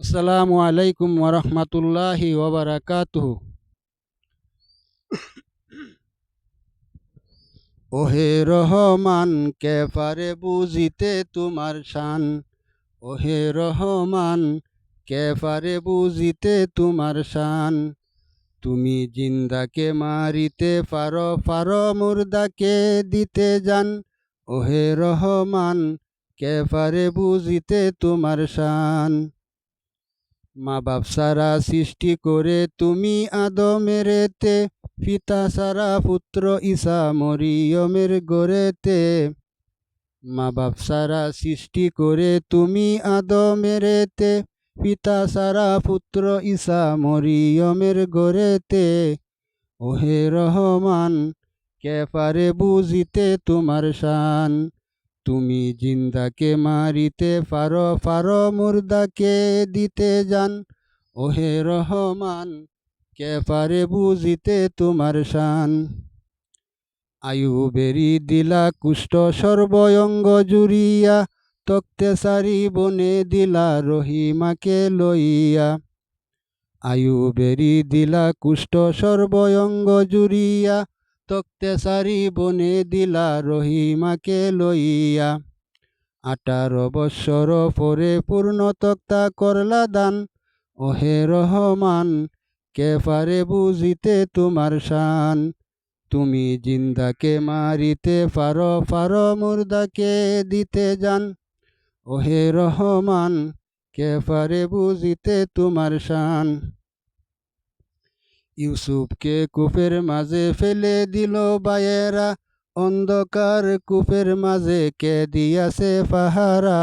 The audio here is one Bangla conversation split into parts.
আসসালামু আলাইকুম ওরহমতুল্লাহি ওবরাকাতুহু ওহে রহমান কে পারে বুঝিতে তোমার শান। ওহে রহমান কে পারে বুঝিতে তোমার শান। তুমি জিন্দাকে মারিতে পারো পারো মুর্দাকে দিতে যান। ওহে রহমান কে পারে বুঝিতে তোমার শান। মা বাপ সারা সৃষ্টি করে তুমি আদমেরেতে পিতা সারা পুত্র ঈশা মরিয়মের গড়েতে মা বাপ সারা সৃষ্টি করে তুমি আদমেরেতে পিতা সারা পুত্র ঈশা মরিয়মের গড়েতে ওহে রহমান, কে পারে বুঝিতে তোমার শান? তুমি জিন্দাকে মারিতে পারো পারো মুর্দাকে দিতে যান। ওহে রহমান, কে পারে বুঝিতে তোমার শান? আয়ু বেরি দিলা কুষ্ঠ সর্বয়ঙ্গ জুড়িয়া, তক্তে সারি বনে দিলা রহিমাকে লইয়া। আয়ু বেরি দিলা কুষ্ঠ সর্বয়ঙ্গ জুড়িয়া তক্তে সারি বনে দিলা রহিমাকে লইয়া। আঠারো বৎসর পরে পূর্ণ তক্তা করলা দান। ওহে রহমান, কে পারে বুঝিতে তোমার শান? তুমি জিন্দাকে মারিতে পারো পারো মুর্দাকে দিতে যান। ওহে রহমান, কে পারে বুঝিতে তোমার শান? ইউসুফকে কূপের মাঝে ফেলে দিল বায়েরা। অন্ধকার কূপের মাঝে কে দিয়াছে পাহারা।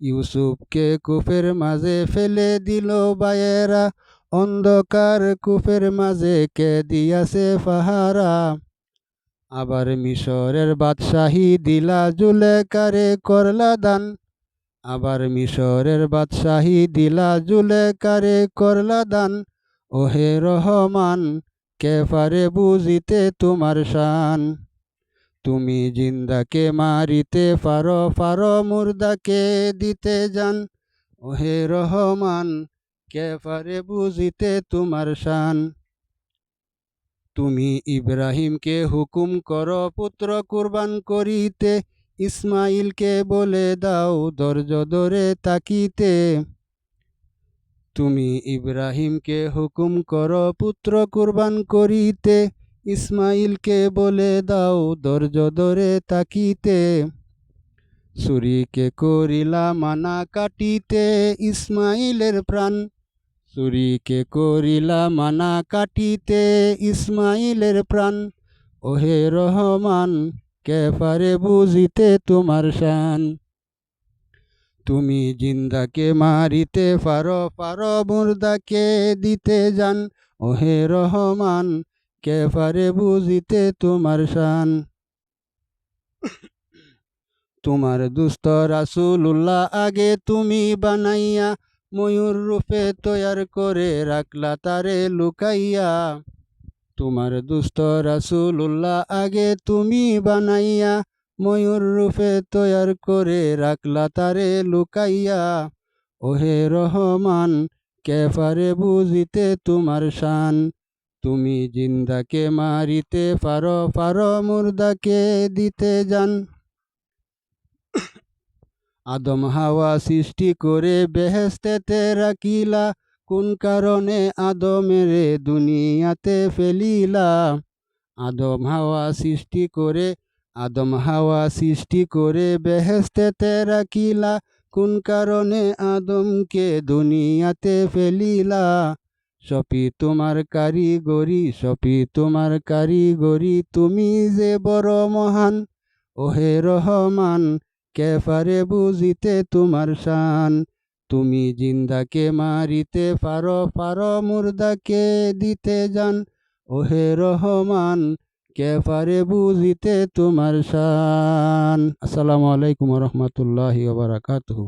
ইউসুফকে কূপের মাঝে ফেলে দিল বায়েরা। অন্ধকার কূপের মাঝে কে দিয়াছে পাহারা। আবার মিশরের বাদশাহী দিলা জুলেকারে করলা দান আবার মিশরের বাদশাহী দিলা জুলেকারে করলা দান ওহে রহমান কে পারে বুঝিতে তোমার শান। তুমি জিন্দাকে মারিতে পারো পারো মুর্দাকে দিতে যান। ওহে রহমান কে পারে বুঝিতে তোমার শান। তুমি ইব্রাহিমকে হুকুম করো, পুত্র কুরবান করিতে। ইসমাইলকে বলে দাও, ধৈর্য ধরে তাকিতে। তুমি ইব্রাহিমকে হুকুম কর, পুত্র কুরবান করিতে। ইসমাইলকে বলে দাও, ধৈর্য ধরে তাকিতে। সুরিকে করিলা মানা কাটিতে ইসমাইলের প্রাণ। সুরিকে করিলা মানা কাটিতে ইসমাইলের প্রাণ। ওহে রহমান, কে পারে বুঝিতে তোমার শান? তুমি জিন্দাকে মারিতে পারো পারো মুর্দাকে দিতে যান। ওহে রহমান, কে পারে বুঝিতে তোমার শান? তোমার দুস্থ রাসুল্লাহ আগে তুমি বানাইয়া ময়ূর রূপে তৈয়ার করে রাখলা, তারে লুকাইয়া। তোমার দুস্থ রাসুল্লাহ আগে তুমি বানাইয়া ময়ূর রূপে তৈয়ার করে রাখলা তারে লুকাইয়া। ওহে রহমান, কে পারে বুঝিতে তোমার শান? তুমি জিন্দাকে মারিতে পারো পারো মুর্দাকে দিতে যান। আদম হাওয়া সৃষ্টি করে বেহেস্তেতে রাখিলা, কোন কারণে আদমেরে দুনিয়াতে ফেলিলা? আদম হাওয়া সৃষ্টি করে আদম হাওয়া সৃষ্টি করে বেহেস্তে বেহেস্তেতে রাখিলা কোন কারণে আদমকে দুনিয়াতে ফেলিলা? সপি তোমার কারিগরি, সপি তোমার কারিগরি, তুমি যে বড় মহান, ওহে রহমান কে পারে বুঝিতে তোমার শান। তুমি জিন্দাকে মারিতে পারো পারো মুর্দাকে দিতে যান, ওহে রহমান কে পারে বুঝিতে তোমার শান। আসসালামু আলাইকুম রহমতুল্লাহি বারাকাতুহু।